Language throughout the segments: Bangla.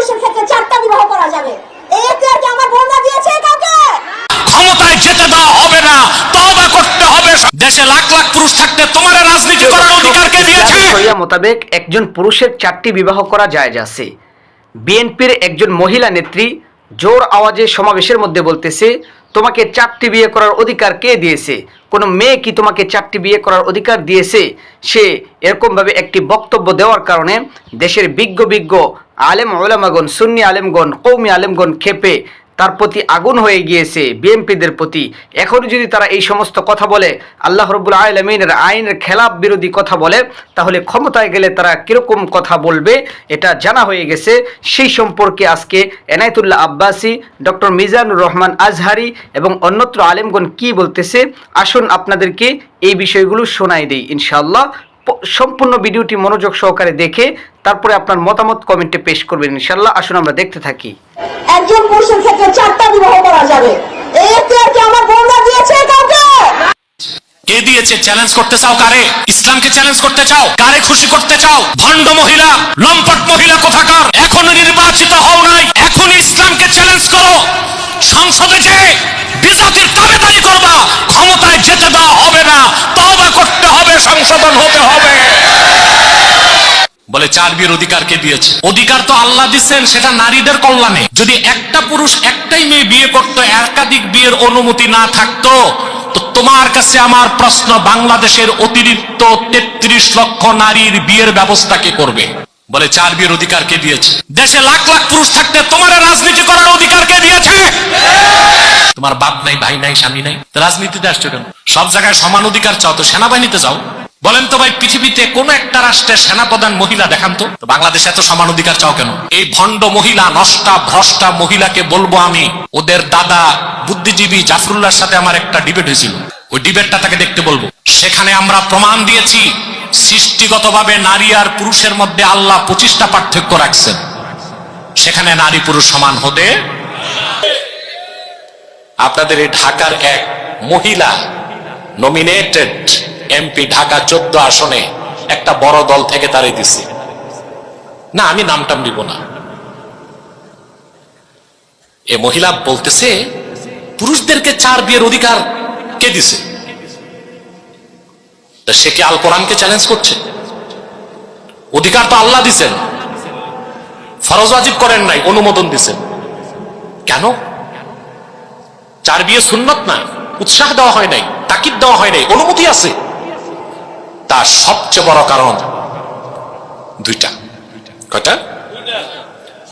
পুরুষের ক্ষেত্রে চারটা বিবাহ করা যাবে। এই এখতিয়ার কি আমার বোনরা দিয়েছে কাউকে? ক্ষমতায় যেতে দেওয়া হবে না তওবা করতে হবে। দেশে লাখ লাখ পুরুষ থাকতে তোমার রাজনীতি করার অধিকার কে দিয়েছে। শরিয়া মোতাবেক একজন পুরুষের চারটি বিবাহ করা জায়েজ আছে বিএনপির একজন মহিলা নেত্রী জোর আওয়াজে সমাবেশের মধ্যে বলতেছে তোমাকে চারটি বিয়ে করার অধিকার কে দিয়েছে? কোনো মেয়ে কি তোমাকে চারটি বিয়ে করার অধিকার দিয়েছে? সে এরকমভাবে একটি বক্তব্য দেওয়ার কারণে দেশের বিজ্ঞ বিজ্ঞ আলেম ওলামাগণ সুন্নি আলেমগণ কৌমি আলেমগণ খেপে তার প্রতি আগুন হয়ে গিয়েছে বিএনপিদের প্রতি। এখন যদি তারা এই সমস্ত কথা বলে, আল্লাহ রব্বুল আলমিনের আইনের খেলাপ বিরোধী কথা বলে, তাহলে ক্ষমতায় গেলে তারা কীরকম কথা বলবে, এটা জানা হয়ে গেছে। সেই সম্পর্কে আজকে এনায়তুল্লাহ আব্বাসী, ডক্টর মিজানুর রহমান আজহারি এবং অন্যত্র আলেমগণ কি বলতেছে, আসুন আপনাদেরকে এই বিষয়গুলো শোনাই দেই, ইনশাআল্লাহ। প- সম্পূর্ণ ভিডিওটি মনোযোগ সহকারে দেখে তারপরে আপনার মতামত কমেন্টে পেশ করবেন ইনশাআল্লাহ। আসুন আমরা দেখতে থাকি। একজন পুরুষের ক্ষেত্রে চারটা বিবাহ করা যাবে। এই এখতিয়ার কি আমার বোনরা দিয়েছে কাউকে? কে দিয়েছে? চ্যালেঞ্জ করতে চাও কারে? ইসলামকে চ্যালেঞ্জ করতে চাও? কারে খুশি করতে চাও? ভণ্ড মহিলা লম্পট মহিলা কোথাকার? এখনও নির্বাচিত হও নাই এখন ইসলামকে চ্যালেঞ্জ করো। সংসদে যে বিজাতির দাবেদারি করবা, ক্ষমতায় যেতে দেওয়া হবে না, তওবা করতে হবে, সংশোধন হতে হবে। বলে চার বিয়ের অধিকার কে দিয়েছে? অধিকার তো আল্লাহ দিচ্ছেন, সেটা নারীদের কল্যাণে। যদি একটা পুরুষ একটাই মেয়ে বিয়ে করত, একাধিক বিয়ের অনুমতি না থাকতো, তো তোমার কাছে আমার প্রশ্ন, বাংলাদেশের অতিরিক্ত তেত্রিশ লক্ষ নারীর বিয়ের ব্যবস্থা কে করবে? বলে, চার বিয়ের অধিকার কে দিয়েছে? দেশে লাখ লাখ পুরুষ থাকতে তোমার রাজনীতি করার অধিকার কে দিয়েছে? তোমার বাপ নাই, ভাই নাই, স্বামী নাই। রাজনীতিতে আসছো কেন? সব জায়গায় সমান অধিকার চাও তো, সেনাবাহিনীতে যাও। বলেন তো ভাই, পৃথিবীতে কোন একটা রাষ্ট্রের সেনাপ্রধান মহিলা দেখান তো বাংলাদেশে এত সমান অধিকার চাও কেন? এই ভণ্ড মহিলা, নষ্টা, ভ্রষ্টা মহিলাকে বলব আমি, ওদের দাদা বুদ্ধিজীবী জাফরুল্লাহর সাথে আমার একটা ডিবেট হয়েছিল। ওই ডিবেটটা তাকে দেখতে বলব। সেখানে আমরা প্রমাণ দিয়েছি সৃষ্টিগতভাবে নারী আর পুরুষের মধ্যে আল্লাহ পঁচিশটা পার্থক্য রাখছেন। সেখানে নারী পুরুষ সমান হতে আপনাদের এই ঢাকার এক মহিলা নমিনেটেড এমপি ঢাকা চোদ্দ আসনে একটা বড় দল থেকে তারে দিছে। না, আমি নামটাম দিব না। এ মহিলা বলতেছে, পুরুষদেরকে চার বিয়ের অধিকার কে দিছে? সে কি আল কোরআনকে চ্যালেঞ্জ করছে? অধিকার তো আল্লাহ দিছেন। ফরজ ওয়াজিব করেন নাই, অনুমোদন দিছেন। কেন? চার বিয়ে সুন্নত না, উৎসাহ দেওয়া হয় নাই, তাকিদ দেওয়া হয় নাই, অনুমতি আছে। তার সবচেয়ে বড় কারণ দুইটা। কয়টা?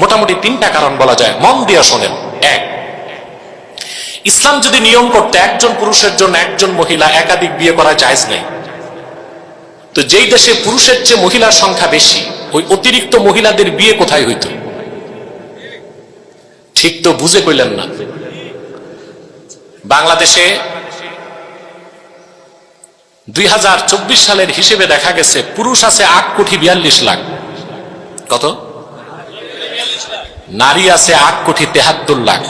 মোটামুটি তিনটা কারণ বলা যায়। মন দিয়ে শোনেন। এক, ইসলাম যদি নিয়ম করতে একজন পুরুষের জন্য একজন মহিলা একাধিক বিয়ে করা যায় নেই। তো যেই দেশে পুরুষের চেয়ে মহিলার সংখ্যা বেশি, ওই অতিরিক্ত মহিলাদের বিয়ে কোথায় হইত? ঠিক তো বুঝে কইলেন না। বাংলাদেশে দুই হাজার চব্বিশ সালের হিসেবে দেখা গেছে, পুরুষ আছে আট কোটি বিয়াল্লিশ লাখ। কত? নারী আছে আট কোটি তেহাত্তর লাখ।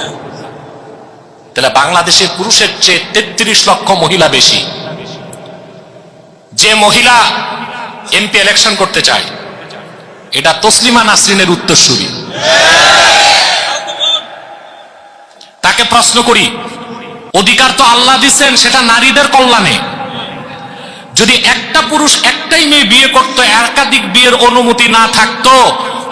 তাহলে বাংলাদেশে পুরুষের চেয়ে তেত্রিশ লক্ষ মহিলা বেশি। যে মহিলা এমপি ইলেকশন করতে চায়, এটা তসলিমা নাসরিনের উত্তরসূরি। তাকে প্রশ্ন করি, অধিকার তো আল্লাহ দিচ্ছেন সেটা নারীদের কল্যাণে। যদি একটা পুরুষ একটাই মেয়ে বিয়ে করতো, একাধিক বিয়ের অনুমতি না থাকতো,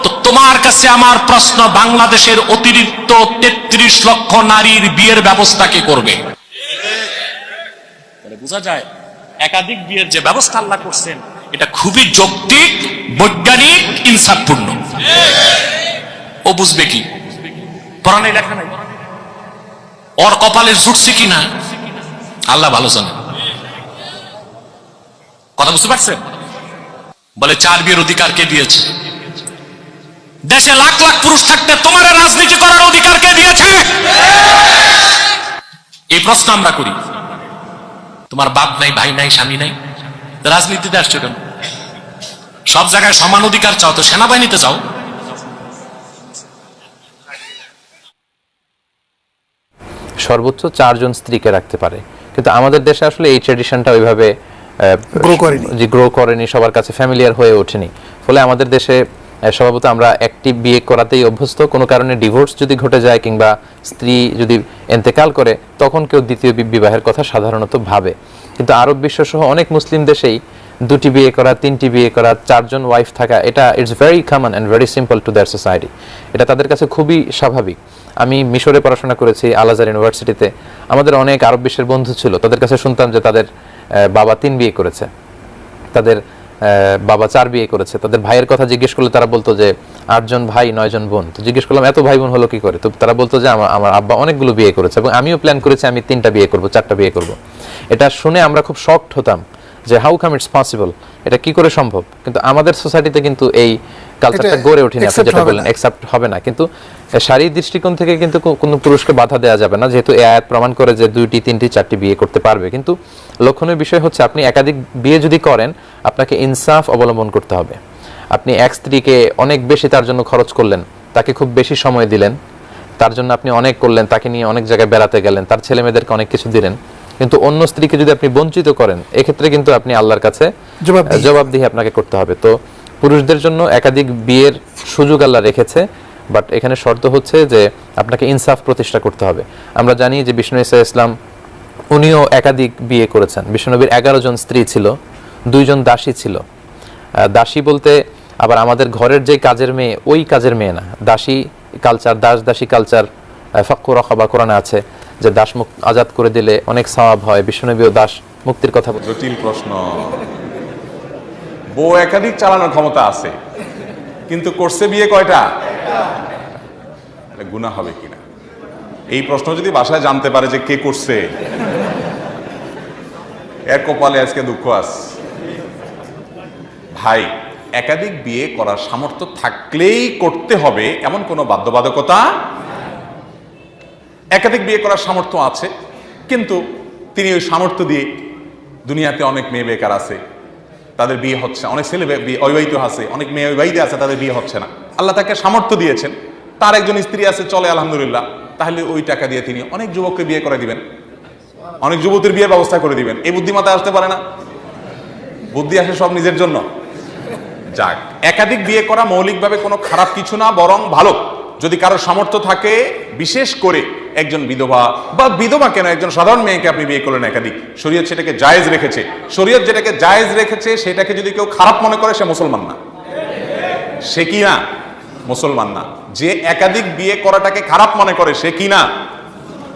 তো তোমার কাছে আমার প্রশ্ন, বাংলাদেশের অতিরিক্ত তেত্রিশ লক্ষ নারীর বিয়ের ব্যবস্থা কে করবে? তাহলে বোঝা যায় একাধিক বিয়ের যে ব্যবস্থা আল্লাহ করছেন, এটা খুবই যৌক্তিক, বৈজ্ঞানিক ইনসাফপূর্ণ ও বুঝবে কি? পড়ানে লেখা নাই? ওর কপালে জুটছে কিনা আল্লাহ ভালো জানে। কথা বুঝতে পারছেন? বলে, চার বিয়ের অধিকার কে দিয়েছে? দেশে লাখ লাখ পুরুষ থাকতে তোমার রাজনীতি করার অধিকার কে দিয়েছে? এই প্রশ্ন আমরা করি। তোমার বাপ নাই ভাই নাই স্বামী নাই। রাজনীতিতে আসছো কেন? সব জায়গায় সমান অধিকার চাও তো সেনাবাহিনীতে যাও। সর্বোচ্চ চারজন স্ত্রীকে রাখতে পারে। কিন্তু আমাদের দেশে আসলে এই ট্রেডিশনটা ওইভাবে Grow করেনি। যে গ্রো করেনি সবার কাছে ফ্যামিলিয়ার হয়ে ওঠেনি। ফলে আমাদের দেশে স্বভাবত আমরা একটি বিয়ে করাতেই অভ্যস্ত। কোনো কারণে ডিভোর্স যদি ঘটে যায় কিংবা স্ত্রী যদি এন্তেকাল করে, তখন কেউ দ্বিতীয় বিবাহের কথা সাধারণত ভাবে। কিন্তু আরব বিশ্ব সহ অনেক মুসলিম দেশেই দুটি বিয়ে করা, তিনটি বিয়ে করা, চারজন ওয়াইফ থাকা, এটা it's very common and very simple to their society এটা তাদের কাছে খুবই স্বাভাবিক। আমি মিশরে পড়াশোনা করেছি আলাজার ইউনিভার্সিটিতে। আমাদের অনেক আরব বিশ্বের বন্ধু ছিল। তাদের কাছে শুনতাম যে তাদের বাবা তিন বিয়ে করেছে। তাদের বাবা চার বিয়ে করেছে। তাদের ভাইয়ের কথা জিজ্ঞেস করলে তারা বলতো যে, আটজন ভাই, নয়জন বোন। তো জিজ্ঞেস করলাম, এত ভাই বোন হলো কি করে? তো তারা বলতো যে, আমার আমার আব্বা অনেকগুলো বিয়ে করেছে এবং আমিও প্ল্যান করেছি আমি তিনটা বিয়ে করব, চারটা বিয়ে করব। এটা শুনে আমরা খুব শক্ট হতাম যে হাউ কাম ইটস পসিবল এটা কি করে সম্ভব? কিন্তু আমাদের সোসাইটিতে কিন্তু এই কালচারটা গড়ে ওঠেনি আপনি যেটা বললেন অ্যাকসেপ্ট হবে না। কিন্তু শারীরিক দৃষ্টিকোণ থেকে কিন্তু কোনো পুরুষকে বাধা দেওয়া যাবে না যেহেতু এই আয়াত প্রমাণ করে যে দুইটি তিনটি চারটি বিয়ে করতে পারবে। কিন্তু লক্ষণীয় বিষয় হচ্ছে আপনি একাধিক বিয়ে যদি করেন আপনাকে ইনসাফ অবলম্বন করতে হবে। আপনি এক স্ত্রীকে অনেক বেশি তার জন্য খরচ করলেন তাকে খুব বেশি সময় দিলেন তার জন্য আপনি অনেক করলেন তাকে নিয়ে অনেক জায়গায় বেড়াতে গেলেন তার ছেলে মেয়েদেরকে অনেক কিছু দিলেন। কিন্তু অন্য স্ত্রীকে যদি আপনি বঞ্চিত করেন এক্ষেত্রে কিন্তু আপনি আল্লাহর কাছে। জবাবদিহি আপনাকে করতে হবে। তো পুরুষদের জন্য একাধিক বিয়ের সুযোগ আল্লাহ রেখেছে বাট এখানে শর্ত হচ্ছে যে আপনাকে ইনসাফ প্রতিষ্ঠা করতে হবে। আমরা জানি যে বিষ্ণু ইসা ইসলাম উনিও একাধিক বিয়ে করেছেন। বিষ্ণুনবীর এগারো জন স্ত্রী ছিল দুইজন দাসী ছিল। দাসী বলতে আবার আমাদের ঘরের যে কাজের মেয়ে, ওই কাজের মেয়ে না। দাসী কালচার দাস দাসী কালচার ফাক্কু রখাবা কোরআনে আছে যে দাস মুক্ত আজাদ করে দিলে অনেক সওয়াব হয়। বিষ্ণুনবীও দাস মুক্তির কথা। জটিল প্রশ্ন। বউ একাধিক চালানোর ক্ষমতা আছে। কিন্তু করছে বিয়ে কয়টা? গুণা হবে কিনা? এই প্রশ্ন যদি বাসায় জানতে পারে যে কে করছে। এর কপালে আজকে দুঃখ আস ভাই, একাধিক বিয়ে করার সামর্থ্য থাকলেই করতে হবে এমন কোনো বাধ্যবাধকতা? একাধিক বিয়ে করার সামর্থ্য আছে, কিন্তু তিনি ওই সামর্থ্য দিয়ে দুনিয়াতে অনেক মেয়ে বেকার আছে। তাদের বিয়ে হচ্ছে। অনেক ছেলে অবিবাহিত আছে, অনেক মেয়ে অবিবাহিত আছে, তাদের বিয়ে হচ্ছে না। আল্লাহ তাকে সামর্থ্য দিয়েছেন। তার একজন স্ত্রী আছে, চলে, আলহামদুলিল্লাহ। তাহলে ওই টাকা দিয়ে তিনি অনেক যুবককে বিয়ে করে দিবেন। অনেক যুবতীর বিয়ের ব্যবস্থা করে দিবেন। এই বুদ্ধিমাতা আসতে পারে না? বুদ্ধি আসে সব নিজের জন্য। যাক, একাধিক বিয়ে করা মৌলিকভাবে কোনো খারাপ কিছু না, বরং ভালো। যদি কারও সামর্থ্য থাকে, বিশেষ করে একজন বিধবা বা বিধবা কেন একজন সাধারণ মেয়েকে আপনি বিয়ে করলেন একাধিক? শরীয়ত সেটাকে জায়েজ রেখেছে। শরীয়ত যেটাকে জায়েজ রেখেছে, সেটাকে যদি কেউ খারাপ মনে করে, সে মুসলমান না। সে কি না? মুসলমান না। যে একাধিক বিয়ে করাটাকে খারাপ মনে করে, সে কি না?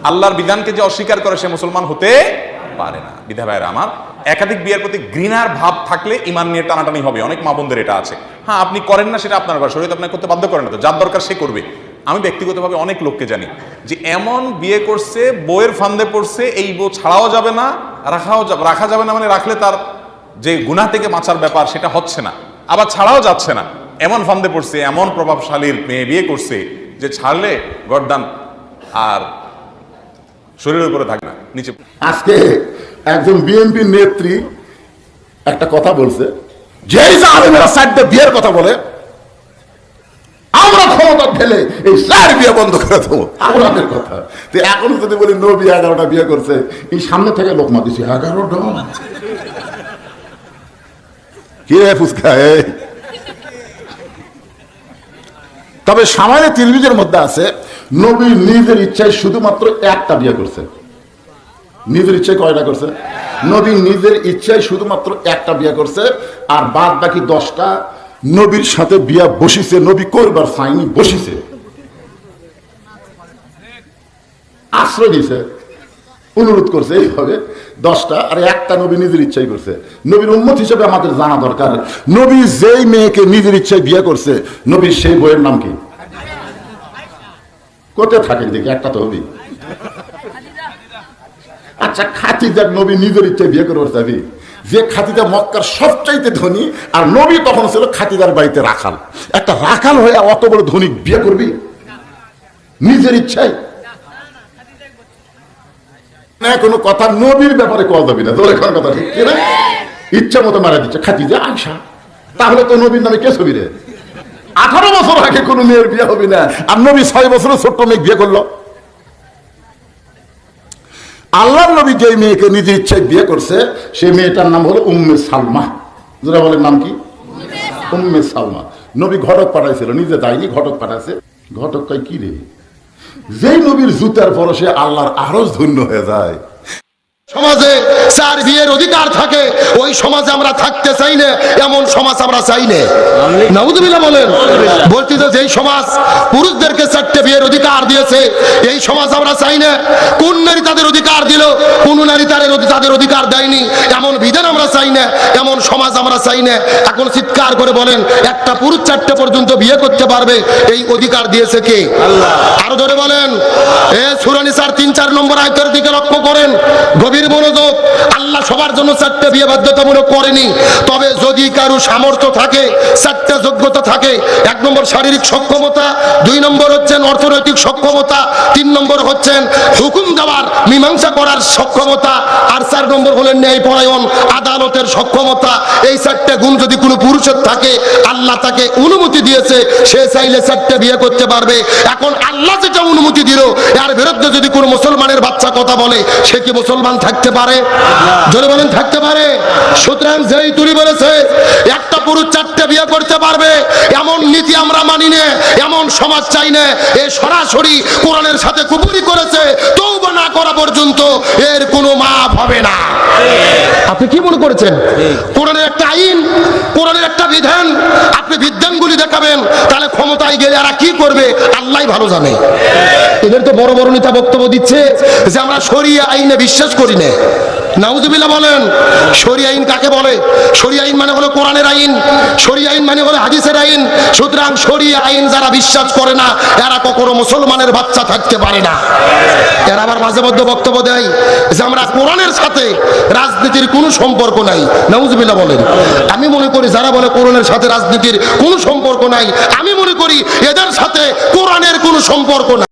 আল্লাহর বিধানকে যে অস্বীকার করে, সে মুসলমান হতে পারে না। বিধা ভাইয়ের আমার, একাধিক বিয়ের প্রতি ঘৃণার ভাব থাকলে ইমান নিয়ে টানাটানি হবে। অনেক মা বোনদের এটা আছে। হ্যাঁ আপনি করেন না সেটা আপনার ব্যাপার। শরীর আপনাকে করতে বাধ্য করেন না তো। যার দরকার সে করবে। আমি ব্যক্তিগতভাবে অনেক লোককে জানি। যে এমন বিয়ে করছে বইয়ের ফান্দে পড়ছে, এই বউ ছাড়াও যাবে না, রাখাও রাখা যাবে না মানে রাখলে তার যে গুনাহ থেকে বাঁচার ব্যাপার সেটা হচ্ছে না। আবার ছাড়াও যাচ্ছে না। এমন ফান্দে পড়ছে, এমন প্রভাবশালীর মেয়ে বিয়ে করছে, যে ছাড়লে গরদান আর শরীরের উপরে থাকবে না, নিচে আজকে একজন বিএনপি নেত্রী একটা কথা বলছে যেই সাইডে বিয়ের কথা বলে আমরা ক্ষমতা ঢেলে এই চার বিয়ে বন্ধ করে দেবো। আমাদের কথা। তো এখন যদি বলি, নবী এগারোটা বিয়ে করছে, এই সামনে থেকে লোকমা দিচ্ছে এগারোটা। কি রে ফুচকা তবে সামান্য তিরমিজের মধ্যে আছে, নবী নিজের ইচ্ছায় শুধুমাত্র একটা বিয়ে করছে। নিজের ইচ্ছায় কয়টা করছে? নবী নিজের ইচ্ছায় শুধুমাত্র একটা বিয়ে করছে, আর বাদ বাকি দশটা নবীর সাথে বিয়া বসিছে, নবী করবার সাইনি বসিছে। আশ্রয় দিছে অনুরোধ করছে এইভাবে। দশটা, আর একটা নবী নিজের ইচ্ছাই করছে। নবীর উন্মত হিসেবে আমাদের জানা দরকার। নবী যেই মেয়েকে নিজের ইচ্ছায় বিয়ে করছে, নবীর সেই বইয়ের নাম কি? কোথায় থাকেন দেখি, একটা তো হবি আচ্ছা খাতিজার নবী নিজের ইচ্ছায় বিয়ে করে যাবি যে খাতিজা মক্কার সবচাইতে ধনী, আর নবী তখন ছিল খাতিজার বাড়িতে রাখাল। একটা রাখাল হয়ে অত বড় ধনী বিয়ে করবি? নিজের ইচ্ছায়। না, কোনো কথা নবীর ব্যাপারে কল যাবি না। এখন কথা ঠিক কি না? ইচ্ছা মতো মারা দিচ্ছে। খাতিজা আয়সা, তাহলে তো নবীর নামে কে ছবি রে? আঠারো বছর আগে কোনো মেয়ের বিয়ে হবে না। আর নবী ছয় বছরের ছোট্ট মেয়ে বিয়ে করল। আল্লাহ নবী যে মেয়েকে নিজের ইচ্ছায় বিয়ে করছে, সেই মেয়েটার নাম হলো উম্মে সালমা। যেটা বলেন নাম কি? উম্মে সালমা। নবী ঘটক পাঠাইছিল, নিজে যায়নি, ঘটক পাঠাইছে। ঘটক কি রে? যেই নবীর জুতার পরশে আল্লাহর আরজ ধন্য হয়ে যায়। সমাজে চার বিয়ের অধিকার থাকে ওই সমাজে আমরা থাকতে চাই না এমন সমাজ আমরা চাই না। বলেন। বলছি তো যেই সমাজ পুরুষদেরকে চারটে বিয়ের অধিকার দিয়েছে এই সমাজ আমরা চাই না। কোন নারী তাদের অধিকার দিল কোন নারী তাদের তাদের অধিকার দেয়নি এমন বিধান আমরা চাই না এমন সমাজ আমরা চাই না। এখন চিৎকার করে বলেন একটা পুরুষ চারটে পর্যন্ত বিয়ে করতে পারবে এই অধিকার দিয়েছে কে? আরও ধরে বলেন। এ সুরানি স্যার তিন চার নম্বর আয়তের দিকে লক্ষ্য করেন। গভীর মনোযোগ আল্লাহ সবার জন্য চারটে বিয়ে বাধ্যতামূলক করেনি। তবে যদি সামর্থ্য থাকে, চারটে যোগ্যতা থাকে। এক নম্বর শারীরিক সক্ষমতা, দুই নম্বর হচ্ছেন অর্থনৈতিক সক্ষমতা, তিন নম্বর হচ্ছেন হুকুম দেওয়ার, মীমাংসা করার সক্ষমতা, আর চার নম্বর হলেন ন্যায় পরায়ণ আদালতের সক্ষমতা। এই চারটে গুণ যদি কোনো পুরুষের থাকে, আল্লাহ তাকে অনুমতি দিয়েছে, সে চাইলে চারটে বিয়ে করতে পারবে। এখন আল্লাহ যেটা অনুমতি দিল, এর বিরুদ্ধে যদি কোনো মুসলমানের বাচ্চা কথা বলে, সে কি মুসলমান থাকতে পারে? বলেন, থাকতে পারে? সুতরাং যেই তুলি বলেছে একটা পুরুষ চারটে বিয়ে করতে পারবে। এমন নীতি আমরা মানি না, এমন সমাজ চাই না। এ সরাসরি কোরআনের সাথে কুপুরি করেছে তৌবা না করা পর্যন্ত এর কোনো মাপ হবে না। আপনি কি মনে করেছেন? কোরআনের একটা আইন, কোরআনের একটা বিধান, আপনি বিধানগুলি দেখাবেন, তাহলে ক্ষমতায় গেলে এরা কি করবে? আল্লাহ ভালো জানে। এদের তো বড় বড় নেতা বক্তব্য দিচ্ছে যে আমরা সরিয়া আইনে বিশ্বাস করি না। নাউজুবিল্লাহ বলেন সরি আইন কাকে বলে? সরি আইন মানে হলো কোরআনের আইন সরি আইন মানে হলো হাদিসের আইন। সুতরাং সরিয়া আইন যারা বিশ্বাস করে না, এরা কখনো মুসলমানের বাচ্চা থাকতে পারে না। এরা আবার মাঝে মধ্যে বক্তব্য দেয় যে আমরা কোরআনের সাথে রাজনীতির কোনো সম্পর্ক নাই। নাউজুবিল্লাহ বলেন। আমি মনে করি যারা বলে কোরআনের সাথে রাজনীতির কোনো সম্পর্ক নাই, আমি মনে করি এদের সাথে কোরআনের কোনো সম্পর্ক নাই।